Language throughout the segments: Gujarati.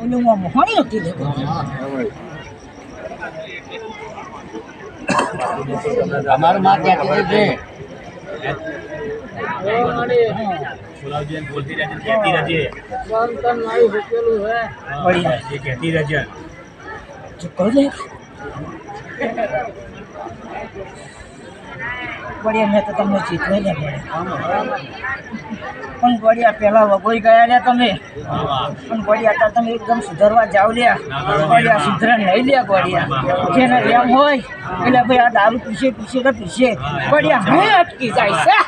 ઓલું હું મોહણી હતી દેખો અમારું માં ક્યાંથી છે કહેતી રહેજે બઢિયા મેં તો તમને ચીતવે લે પણ બઢિયા પહેલાં વગોઈ ગયા લે તમે. પણ બઢિયા તો તમે એકદમ સુધરવા જાવ લ્યા. વડિયા સુધરે નહીં લે બઢિયા જેને એમ હોય, એટલે ભાઈ આ દારૂ પીશે પીશે તો પીશે. છે?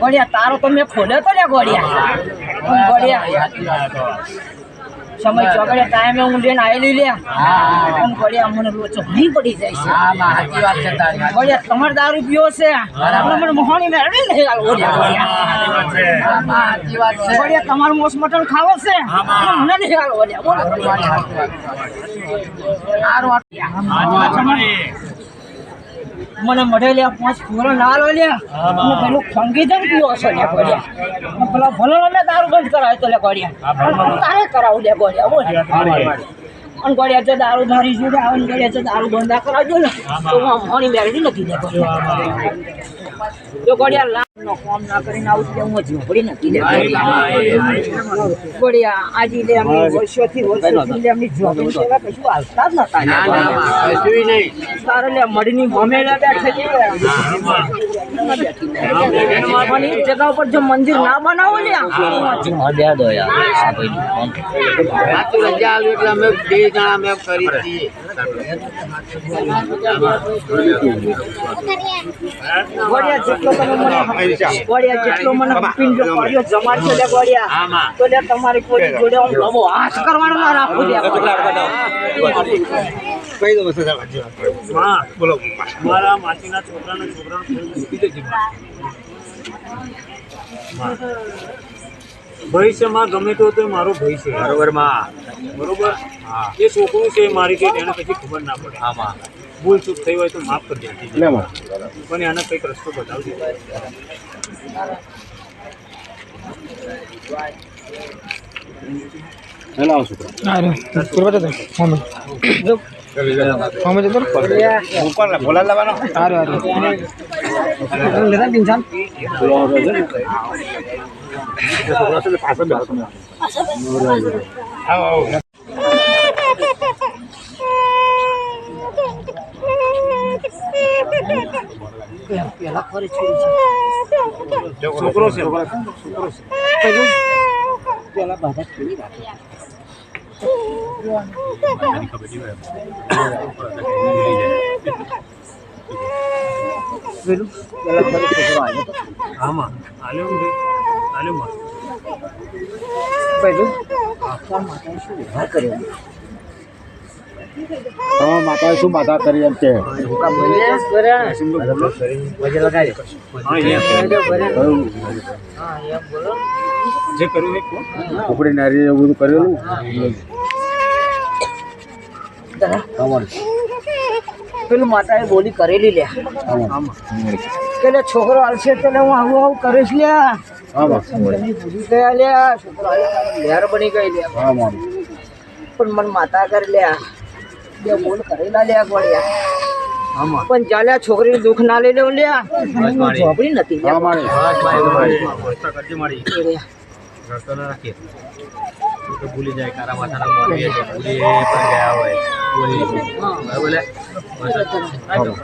બઢિયા તારો તો મેં ખોલ્યો તો ને ગોળિયા. પણ બઢિયા સમય ચોકડે ટાઈમે હું લઈને આવેલી લે. હું. પડ્યા મને લોચો નહીં પડી જાય છે. સાચી વાત છે તારી. બઢિયા તમારે દારૂ પીવો છે. મને મોહણી મેળવી નહીં સાચી વાત છે. હા માં સાચી વાત છે. બઢિયા તમારું મોસ મટન ખાવો છે. હા. મને નહીં ગાલ ગોળિયા બોલો. સારું વાત. મને મળે લે પાંચ ફૂરો ના લો લે હું પેલું સંગીતન પીવો છો લે ગોળિયા. પેલા ભલો લે દારૂ બંધ કરાવે તો લે ગોળિયા. તારે કરાવું લે ગોળિયા બોલ. અને ગોળિયા જો દારૂ ધારી જોડે આવે ને ગોળિયા જો દારૂ બંધ ના કરાવજો ને તો હું મોણી મેળવી નથી દે જો ગોળિયા લાભ નો કામ ના કરીને આવું તો હું ઝૂંપડી નથી દે ગોળિયા આજે લે અમે વર્ષોથી વર્ષોથી લે અમની ઝૂંપડી સેવા કશું હાલતા જ નતા. ના ના માં કશું નહીં. તારે લે મડીની લે બેઠે એ જગા ઉપર જો મંદિર ના બનાવો ને સાચું રજા આવ્યું એટલે અમે બે જણા અમે કરી દઈએ ગોળિયા જેટલો તમે મને ગોળિયા જેટલો મને પિંડ પાડ્યો જમાડશો લે ગોળિયા તો લે તમારી કોઈ જોડે હું લવો હાથ કરવાનો ના રાખું લે માં બોલો મારા માસીના છોકરાના છોકરાનો ફોન મૂકી દેજે માં. ભવિષ્યમાં ગમે તો તે મારો ભય છે. બરોબર? માં બરોબર એ છોકરું છે મારી કે એને પછી ખબર ના પડે. હા માં ભૂલ ચૂક થઈ હોય તો માફ કરી દેજે. પણ એને કંઈક રસ્તો બતાવજો પેલું પેલા બધા છોડી રાખે પેલું પેલા ફરી છોકરો આલ્યો પેલું? તાર માતાએ શું વ્યવહાર કર્યો તમારા માતાએ શું બાધા કરી એમ કે? જે કર્યું એ નારી એવું બધું કરેલું? પેલું માતાએ બોલી કરેલી લે કે પેલે છોકરો આવશે તો હું આવું આવું કરીશ લે હા માં ગયા લે છોકરો લહેર બની ગઈ લે પણ મને માતા કરી લ્યા. બે બોલ કરેલા લે ગોળ્યા. પણ ચાલ્યા છોકરી દુઃખ ના લઈ લેવું લે હું ઝોપડી નથી તું તો ભૂલી જાય કારા માથાના મોરબી છે ભૂલી પણ ગયા હોય. ભૂલી બરાબર?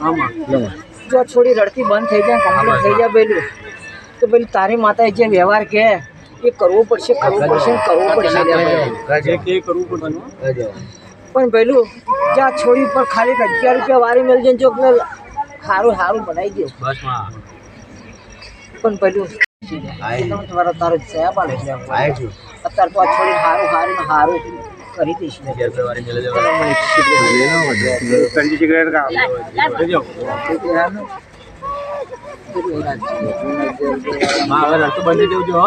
આમાં. જો છોડી રડતી બંધ થઈ જાય કામ થઈ જાય પેલું તો પેલું તારી માતાએ જે વ્યવહાર કે એ કરવો પડશે કરવું પડશે કરવું પડશે એ કરવું પડશે પણ પેલું જ્યાં છોડી પર ખાલી અગિયાર રૂપિયા વારી મેળજે જાય જો સારું સારું બનાવી દો બસમાં. પણ પેલું તમારો તારો જયા પાડે છે અત્યારે તો આ છોડી સારું સારું ને સારું કરી દઈશ. ને. અગિયાર રૂપિયા વાળી મેળે જવા. સંજી સિગરેટ કા લઈ જાઓ. માં હવે રસ્તો બંધ દેવજો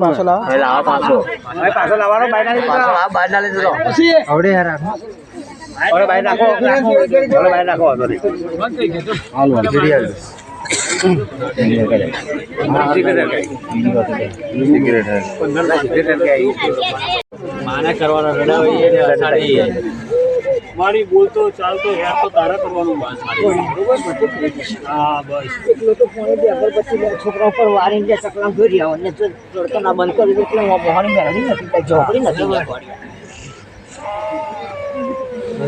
પાછો લાવો. હવે લાવો પાછો. પાછો લાવવાનો બાયના પાછો લાવો બહાર ના લીધો પછી આવડે યાર ઓલે ભાઈ નાખો. ઓલે ભાઈ નાખો. હાલ વાંધો નહીં. માને કરવાનો મારી બોલતો ચાલતો યાર તો તારે કરવાનું બસ હા બસ. એકલો તો ફોને બે અગરબત્તી છોકરા ઉપર વારી બે ચકલા ઘરી આવો ને જો તડકો ના બંધ કરી દે હું મેળવી નથી ઝોપડી નથી લે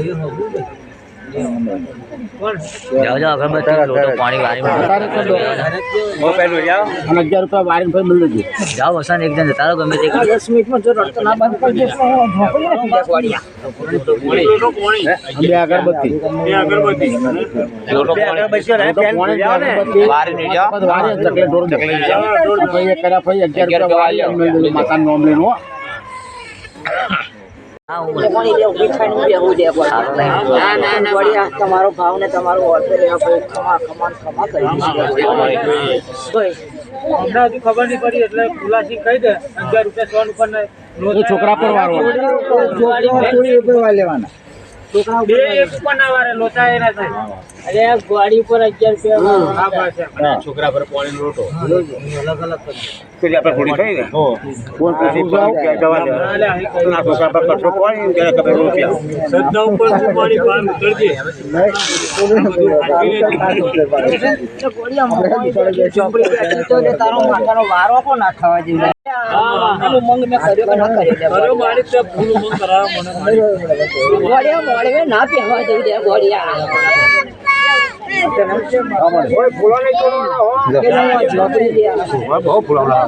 ગોળિયા. તારે તો દો. હું પેલું જાઓ અને અગિયાર રૂપિયા વારીને ભાઈ મળી લેજો દસ મિનિટમાં જો રડતો ના બંધ કરી દે તો હું ઝોપડી નથી લે ગોળિયા. લોટો પોણી અને બે અગરબત્તી બે અગરબત્તી બે અગરબત્તીઓ રહે, તો પેન પોણે જાઓ ને. અગરબત્તી. વારી નહીં જાઓ. પછી વારી ચકલે ઢોર દે. પછી એ કર્યા પછી અગિયાર રૂપિયા વારી મળી લેજો માતાનું નામ લઈને હો. કોણી લે તમારો ભાવ ને તમારો ઓર્ડર ખમા ખમા ખમા કરી હજુ ખબર નહીં પડી એટલે ખુલાસી કહી દે. અગિયાર રૂપિયા સોન ઉપર ને છોકરા પર વારો. બે એક પણ ના વારે લોચા એ ના થાય. અરે ગાડી પર અગિયાર રૂપિયા પર આપણે ને? કોણ પૂછું જાઓ? જવા દે. ના છોકરા પર કશો પાણી ત્યારે ખબર રૂપિયા સજ્જા ઉપર ઉતરજે તારો માથાનો વારો પણ ના થવા જોઈએ પેલું મંગ મેં કર્યો કે ના કર્યો લે અરે મારી ત્યાં ફૂલ ઉમંગ કરાવે મને મારી. ગોળિયા મોડવે ના પહેવા દઉં ગોળિયા પેલા હું ઝોપડી લે આવ્યો. બહુ ફૂલાવડા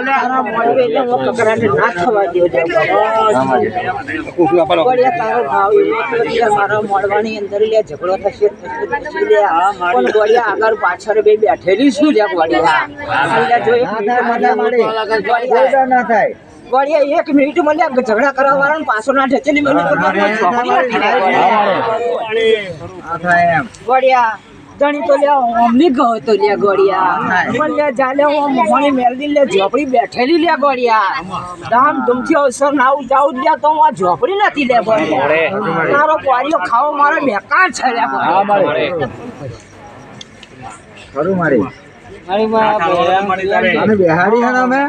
ના થવા મારા મળવાની અંદર લે ઝઘડો થશે આગળ પાછળ બે બેઠેલી શું લે ગોળિયા એટલે જો એક મિનિટ મળ્યા ગોળિયા ગોળિયા એક મિનિટ મળ્યા ઝઘડા કરવા વાળા પાછો ના ઢચેલી મને તો ઝોપડી નથી લે ગોળિયા. ગોળિયા ધણી તો લે અમની ગયો તો ગોળિયા. પણ લે જાલે હું મોહણી મેલદી લે ઝોપડી બેઠેલી લે ગોળિયા. ધામ ધૂમથી અવસર ના આવું જાઉં લે તો હું આ ઝોપડી નથી લે ગોળિયા. તારો ગોળિયો ખાવો મારો બેકાર છે લે ગોળિયા. ખરું મારી. મારી. માં અને બિહારી હે ને અમે?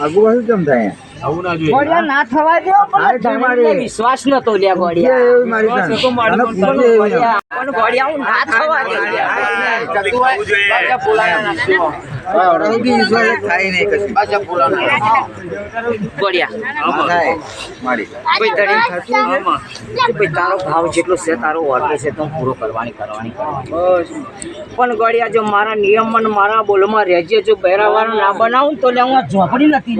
આગુ બાજુ કેમ થાય? આવું ના જોઈએ. ના થવા દો પણ વિશ્વાસ નતો લ્યા ગોળિયા. હું ના થવા દે. તારો ભાવ જેટલો છે તારો છે તો પૂરો કરવાની કરવાની. પણ ગોળિયા જો મારા નિયમમાં મારા બોલમાં રહેજે જો બહેરાવાળા ના બનાવું તો હું ઝોપડી નથી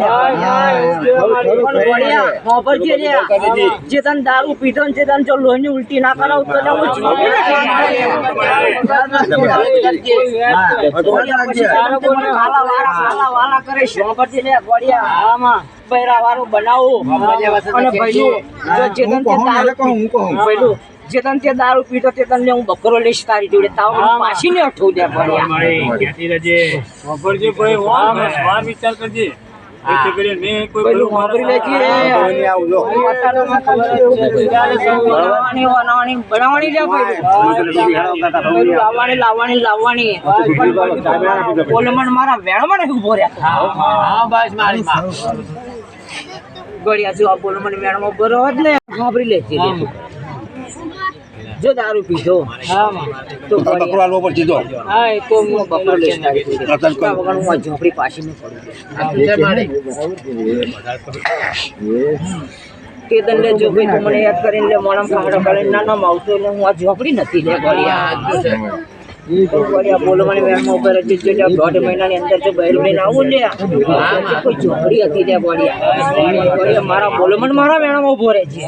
જે તને દારૂ પીધો જે તને જો લોહીની ઉલટી ના કરાવું તો ઝોપડી નથી લેવાની. તારો વાલા વાલા વાલા કરે શોભરજી લે ગોળિયા આમાં બહેરાવાળું બનાવું. અને ભઈલું જો જે તને તે દારૂ પીતો જે તને તે દારૂ પીધો તે તને હું બકરો લઈશ તારી જોડે. તાવ મને પાછી ને અઠવું દે મારી. ક્યાંથી ભાઈ વિચાર કરજે. લાવવાની લાવવાની લાવવાની. મારા વેણમાં ને ઊભો રહ્યા. હા બસ મારી માં. ગળિયા જો આ બોલમણ વેણમાં બરો ને. વાપરી લેજે જો દારૂ પીધો તો બકરો હાલવો પડશે તો? હા એ તો હું બકરો હું ઝોપડી પાછી તે તને લે જો ભાઈ મને યાદ કરીને લે મોણમ કરીને ના નામ આવતો એટલે હું આ ઝોપડી નથી લે ગળિયા. બોલવાની વેણમાં ઉપર જ જો દોઢ મહિનાની અંદર જો બહેર લઈને આવું લે કોઈ ઝોપડી હતી ગળિયા. ગળિયા મારા બોલમણ મારા વેણામાં ઊભો રહે છે.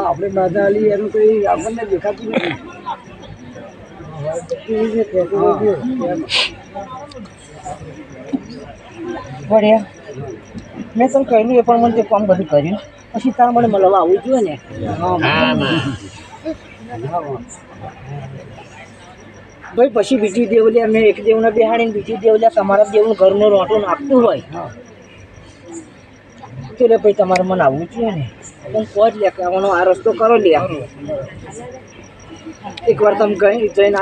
આપણે દાદા અલી એનું કઈ આપણને દેખાતું નથી. વળ્યા મેં તને કહ્યું એ પણ મને તે કામ બધું કર્યું. પછી તારે મને મળવા આવવું જોઈએ ને? ભાઈ પછી બીજી દેવલિયા મેં એક દેવને બેહાડીને બીજી દેવલિયા તમારા દેવનું ઘરનું રોટું નાખતું હોય. તો લે ભાઈ, તમારે મને આવવું જોઈએ ને. હું કહો જ લે કે આવવાનો આ રસ્તો કરો લે એકવાર તમે ગઈ જઈને